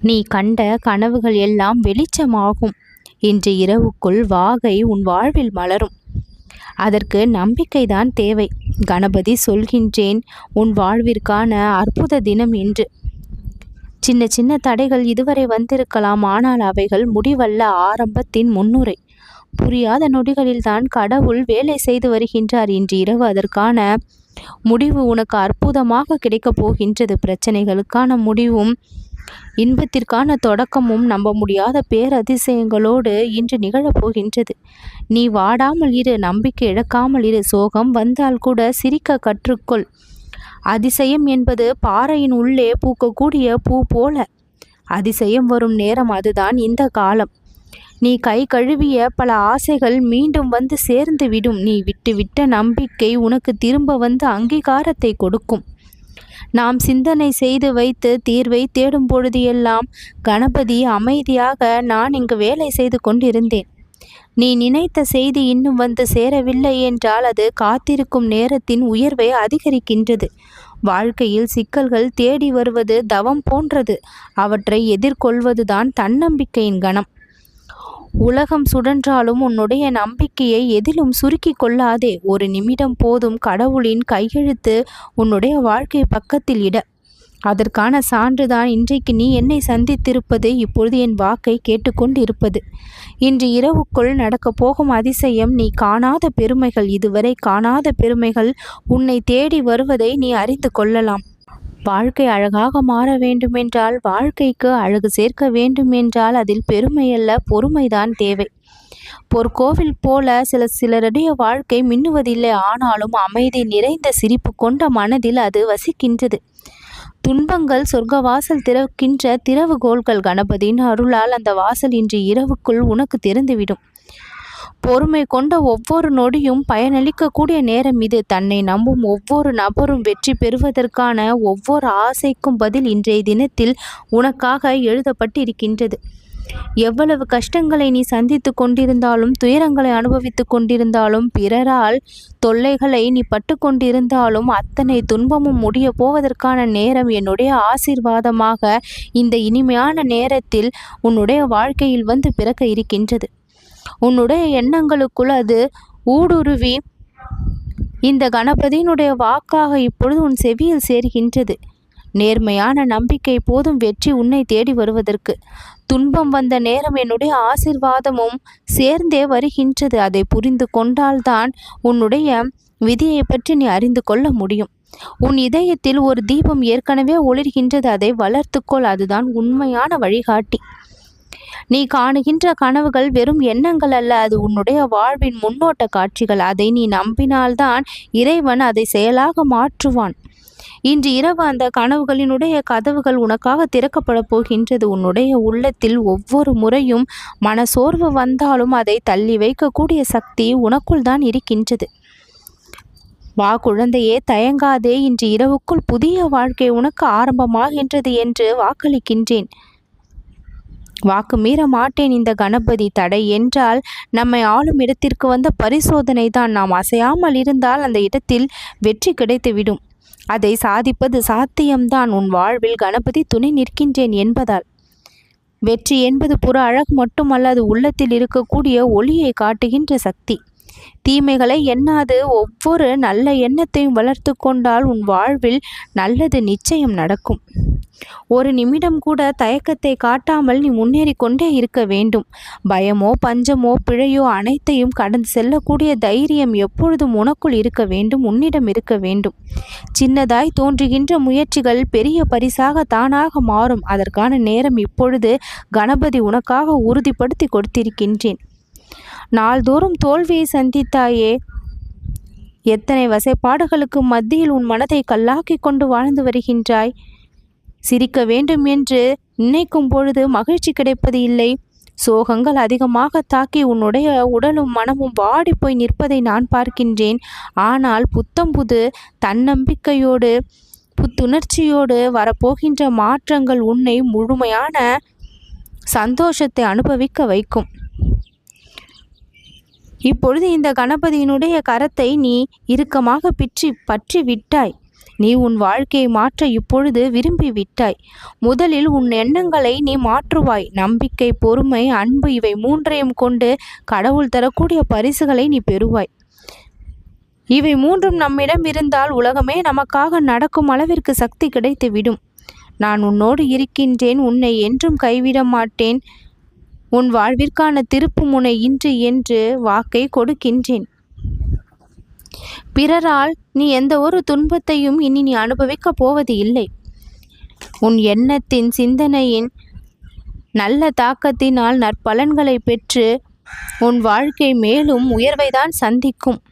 நீ கண்ட கனவுகள் எல்லாம் வெளிச்சமாகும். இன்று இரவுக்குள் வாகை உன் வாழ்வில் மலரும். அதற்கு நம்பிக்கைதான் தேவை. கணபதி சொல்கின்றேன் உன் வாழ்விற்கான அற்புத தினம் என்று சின்ன சின்ன தடைகள் இதுவரை வந்திருக்கலாம் ஆனால் அவைகள் முடிவல்ல. ஆரம்பத்தின் முன்னுரை. புரியாத நொடிகளில்தான் கடவுள் வேலை செய்து வருகின்றார். இன்று இரவு அதற்கான முடிவு உனக்கு அற்புதமாக கிடைக்கப் போகின்றது. பிரச்சனைகளுக்கான முடிவும் இன்பத்திற்கான தொடக்கமும் நம்ப முடியாத பேரதிசயங்களோடு இன்று நிகழப்போகின்றது நீ வாடாமல் இரு நம்பிக்கை இழக்காமல் இரு. சோகம் வந்தால் கூட சிரிக்க கற்றுக்கொள். அதிசயம் என்பது பாறையின் உள்ளே பூக்கக்கூடிய பூ போல. அதிசயம் வரும் நேரம் அதுதான் இந்த காலம். நீ கை கழுவிய பல ஆசைகள் மீண்டும் வந்து சேர்ந்து விடும். நீ விட்டுவிட்ட நம்பிக்கை உனக்கு திரும்ப வந்து அங்கீகாரத்தை கொடுக்கும். நாம் சிந்தனை செய்து வைத்து தீர்வை தேடும் பொழுது எல்லாம் கணபதி அமைதியாக நான் இங்கு வேலை செய்து கொண்டிருந்தேன். நீ நினைத்த செய்தி இன்னும் வந்து சேரவில்லை என்றால் அது காத்திருக்கும் நேரத்தின் உயர்வை அதிகரிக்கின்றது. வாழ்க்கையில் சிக்கல்கள் தேடி வருவது தவம் போன்றது. அவற்றை எதிர்கொள்வதுதான் தன்னம்பிக்கையின் கணம். உலகம் சுழன்றாலும் உன்னுடைய நம்பிக்கையை எதிலும் சுருக்கி கொள்ளாதே. ஒரு நிமிடம் போதும் கடவுளின் கையெழுத்து உன்னுடைய வாழ்க்கை பக்கத்தில் இட. அதற்கான சான்றுதான் இன்றைக்கு நீ என்னை சந்தித்திருப்பது. இப்பொழுது என் வாக்கை கேட்டுக்கொண்டிருப்பது. இன்று இரவுக்குள் நடக்கப் போகும் அதிசயம் நீ காணாத பெருமைகள் இதுவரை காணாத பெருமைகள் உன்னை தேடி வருவதை நீ அறிந்து கொள்ளலாம். வாழ்க்கை அழகாக மாற வேண்டுமென்றால் வாழ்க்கைக்கு அழகு சேர்க்க வேண்டுமென்றால் அதில் பெருமையல்ல பொறுமைதான் தேவை. பொற்கோவில் போல சில சிலருடைய வாழ்க்கை மின்னுவதில்லை. ஆனாலும் அமைதி நிறைந்த சிரிப்பு கொண்ட மனதில் அது வசிக்கின்றது. துன்பங்கள் சொர்க்க வாசல் திறக்கின்ற திறவுகோள்கள். கணபதியின் அருளால் அந்த வாசல் இன்று இரவுக்குள் உனக்கு திறந்துவிடும் பொறுமை கொண்ட ஒவ்வொரு நொடியும் பயனளிக்கக்கூடிய நேரம் இது. தன்னை நம்பும் ஒவ்வொரு நபரும் வெற்றி பெறுவதற்கான ஒவ்வொரு ஆசைக்கும் பதில் இன்றைய தினத்தில் உனக்காக எழுதப்பட்டிருக்கின்றது. எவ்வளவு கஷ்டங்களை நீ சந்தித்து கொண்டிருந்தாலும் துயரங்களை அனுபவித்து கொண்டிருந்தாலும் பிறரால் தொல்லைகளை நீ பட்டு கொண்டிருந்தாலும் அத்தனை துன்பமும் முடிய போவதற்கான நேரம் என்னுடைய ஆசீர்வாதமாக இந்த இனிமையான நேரத்தில் உன்னுடைய வாழ்க்கையில் வந்து பிறக்க இருக்கின்றது. உன்னுடைய எண்ணங்களுக்குள் அது ஊடுருவி இந்த கணபதியினுடைய வாக்காக இப்பொழுது உன் செவியில் சேர்கின்றது. நேர்மையான நம்பிக்கை போதும் வெற்றி உன்னை தேடி வருவதற்கு. துன்பம் வந்த நேரம் என்னுடைய ஆசிர்வாதமும் சேர்ந்தே வருகின்றது. அதை புரிந்து கொண்டால்தான் உன்னுடைய விதியை பற்றி நீ அறிந்து கொள்ள முடியும். உன் இதயத்தில் ஒரு தீபம் ஏற்கனவே ஒளிர்கின்றது. அதை வளர்த்துக்கொள். அதுதான் உண்மையான வழிகாட்டி. நீ காணுகின்ற கனவுகள் வெறும் எண்ணங்கள் அல்ல அது உன்னுடைய வாழ்வின் முன்னோட்ட காட்சிகள். அதை நீ நம்பினால்தான் இறைவன் அதை செயலாக மாற்றுவான். இன்று இரவு அந்த கனவுகளினுடைய கதவுகள் உனக்காக திறக்கப்பட போகின்றது. உன்னுடைய உள்ளத்தில் ஒவ்வொரு முறையும் மனசோர்வு வந்தாலும் அதை தள்ளி வைக்கக்கூடிய சக்தி உனக்குள் தான் இருக்கின்றது. வா குழந்தையே தயங்காதே. இன்று இரவுக்குள் புதிய வாழ்க்கை உனக்கு ஆரம்பமாகின்றது என்று வாக்களிக்கின்றேன். வாக்கு மீற மாட்டேன் இந்த கணபதி தடை என்றால் நம்மை ஆளும் இடத்திற்கு வந்த பரிசோதனை தான். நாம் அசையாமல் இருந்தால் அந்த இடத்தில் வெற்றி கிடைத்துவிடும் அதை சாதிப்பது சாத்தியம்தான் உன் வாழ்வில் கணபதி துணை நிற்கின்றேன் என்பதால். வெற்றி என்பது புற அழகு மட்டுமல்ல அது உள்ளத்தில் இருக்கக்கூடிய ஒளியை காட்டுகின்ற சக்தி. தீமைகளை எண்ணாது. ஒவ்வொரு நல்ல எண்ணத்தையும் வளர்த்து கொண்டால் உன் வாழ்வில் நல்லது நிச்சயம் நடக்கும். ஒரு நிமிடம் கூட தயக்கத்தை காட்டாமல் நீ முன்னேறி கொண்டே இருக்க வேண்டும். பயமோ பஞ்சமோ பிழையோ அனைத்தையும் கடந்து செல்லக்கூடிய தைரியம் எப்பொழுதும் உனக்குள் இருக்க வேண்டும் உன்னிடம் இருக்க வேண்டும். சின்னதாய் தோன்றுகின்ற முயற்சிகள் பெரிய பரிசாக தானாக மாறும். அதற்கான நேரம் இப்பொழுது கணபதி உனக்காக உறுதிப்படுத்தி கொடுத்திருக்கின்றேன். நாள்தோறும் தோல்வியை சந்தித்தாயே. எத்தனை வசைப்பாடுகளுக்கு மத்தியில் உன் மனதை கல்லாக்கி கொண்டு வாழ்ந்து வருகின்றாய்? சிரிக்க வேண்டும் என்று நினைக்கும் பொழுது மகிழ்ச்சி கிடைப்பது இல்லை. சோகங்கள் அதிகமாக தாக்கி உன்னுடைய உடலும் மனமும் வாடி போய் நிற்பதை நான் பார்க்கின்றேன். ஆனால் புத்தம் புது தன்னம்பிக்கையோடு புத்துணர்ச்சியோடு வரப்போகின்ற மாற்றங்கள் உன்னை முழுமையான சந்தோஷத்தை அனுபவிக்க வைக்கும். இப்பொழுது இந்த கணபதியினுடைய கரத்தை நீ இறுக்கமாக பிற்றி பற்றி விட்டாய் நீ உன் வாழ்க்கையை மாற்ற இப்பொழுது விரும்பி விட்டாய் முதலில் உன் எண்ணங்களை நீ மாற்றுவாய். நம்பிக்கை பொறுமை அன்பு இவை மூன்றையும் கொண்டு கடவுள் தரக்கூடிய பரிசுகளை நீ பெறுவாய். இவை மூன்றும் நம்மிடம் இருந்தால் உலகமே நமக்காக நடக்கும் அளவிற்கு சக்தி கிடைத்துவிடும். நான் உன்னோடு இருக்கின்றேன். உன்னை என்றும் கைவிட மாட்டேன் உன் வாழ்விற்கான திருப்பு முனை இன்று என்று வாக்கை கொடுக்கின்றேன். பிறரால் நீ எந்த ஒரு துன்பத்தையும் இனி நீ அனுபவிக்கப் போவது இல்லை. உன் எண்ணத்தின் சிந்தனையின் நல்ல தாக்கத்தினால் நற்பலன்களை பெற்று உன் வாழ்க்கை மேலும் உயர்வைதான் சந்திக்கும்.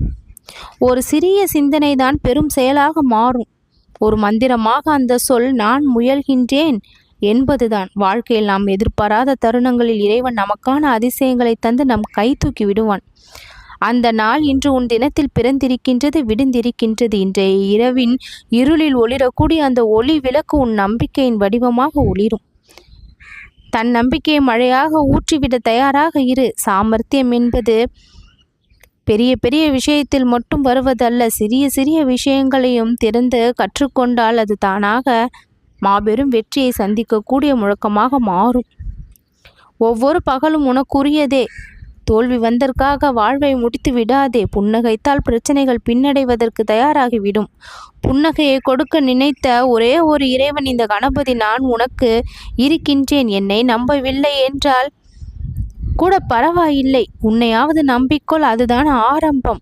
ஒரு சிறிய சிந்தனை தான் பெரும் செயலாக மாறும். ஒரு மந்திரமாக அந்த சொல் நான் முயல்கின்றேன். என்பதுதான். வாழ்க்கையில் நாம் எதிர்பாராத தருணங்களில் இறைவன் நமக்கான அதிசயங்களை தந்து நம் கை தூக்கி விடுவான். அந்த நாள் இன்று உன் தினத்தில் பிறந்திருக்கின்றது விடுந்திருக்கின்றது. இன்றைய இரவின் இருளில் ஒளிரக்கூடிய அந்த ஒளி விளக்கு உன் நம்பிக்கையின் வடிவமாக ஒளிரும். தன் நம்பிக்கையை மழையாக ஊற்றிவிட தயாராக இரு. சாமர்த்தியம் என்பது பெரிய பெரிய விஷயத்தில் மட்டும் வருவதல்ல. சிறிய சிறிய விஷயங்களையும் திறந்து கற்றுக்கொண்டால் அது தானாக மாபெரும் வெற்றியை சந்திக்கக்கூடிய முழக்கமாக மாறும். ஒவ்வொரு பகலும் உனக்குரியதே. தோல்வி வந்தற்காக வாழ்வை முடித்து விடாதே. புன்னகைத்தால் பிரச்சனைகள் பின்னடைவதற்கு தயாராகிவிடும். புன்னகையை கொடுக்க நினைத்த ஒரே ஒரு இறைவன் இந்த கணபதி நான் உனக்கு இருக்கின்றேன். என்னை நம்பவில்லை என்றால் கூட பரவாயில்லை. உன்னையாவது நம்பிக்கொள். அதுதான் ஆரம்பம்.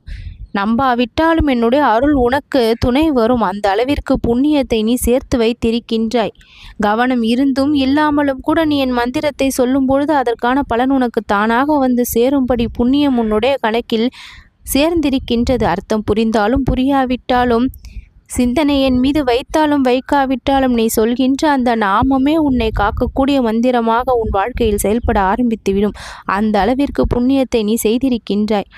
நம்பாவிட்டாலும் என்னுடைய அருள் உனக்கு துணை வரும். அந்த அளவிற்கு புண்ணியத்தை நீ சேர்த்து வைத்திருக்கின்றாய். கவனம் இருந்தும் இல்லாமலும் கூட நீ என் மந்திரத்தை சொல்லும் பொழுது அதற்கான பலன் உனக்கு தானாக வந்து சேரும்படி புண்ணியம் உன்னுடைய கணக்கில் சேர்ந்திருக்கின்றது. அர்த்தம் புரிந்தாலும் புரியாவிட்டாலும் சிந்தனை என் மீது வைத்தாலும் வைக்காவிட்டாலும் நீ சொல்கின்ற அந்த நாமமே உன்னை காக்கக்கூடிய மந்திரமாக உன் வாழ்க்கையில் செயல்பட ஆரம்பித்துவிடும். அந்த அளவிற்கு புண்ணியத்தை நீ செய்திருக்கின்றாய்.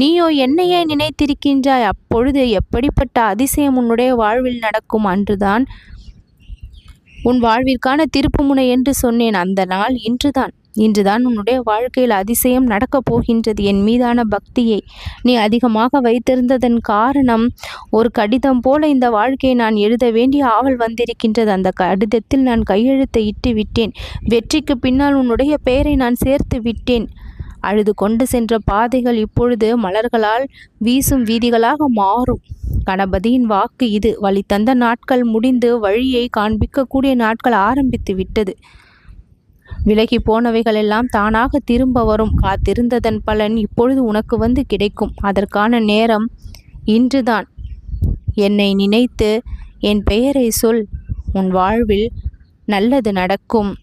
நீயோ என்னையே நினைத்திருக்கின்றாய்? அப்பொழுது எப்படிப்பட்ட அதிசயம் உன்னுடைய வாழ்வில் நடக்கும் அன்றுதான். உன் வாழ்விற்கான திருப்புமுனை என்று சொன்னேன். அந்த நாள் இன்றுதான். இன்றுதான் உன்னுடைய வாழ்க்கையில் அதிசயம் நடக்கப் போகின்றது. என் மீதான பக்தியை நீ அதிகமாக வைத்திருந்ததன் காரணம் ஒரு கடிதம் போல இந்த வாழ்க்கையை நான் எழுத வேண்டிய ஆவல் வந்திருக்கின்றது. அந்த கடிதத்தில் நான் கையெழுத்தை இட்டு விட்டேன் வெற்றிக்கு பின்னால் உன்னுடைய பெயரை நான் சேர்த்து விட்டேன் அழுது கொண்டு சென்ற பாதைகள் இப்பொழுது மலர்களால் வீசும் வீதிகளாக மாறும். கணபதியின் வாக்கு இது. வழி தந்த நாட்கள் முடிந்து வழியை காண்பிக்கக்கூடிய நாட்கள் ஆரம்பித்து விட்டது. விலகி போனவைகளெல்லாம் தானாக திரும்ப வரும். காத்திருந்ததன் பலன் இப்பொழுது உனக்கு வந்து கிடைக்கும். அதற்கான நேரம் இன்றுதான். என்னை நினைத்து என் பெயரை சொல். உன் வாழ்வில் நல்லது நடக்கும்.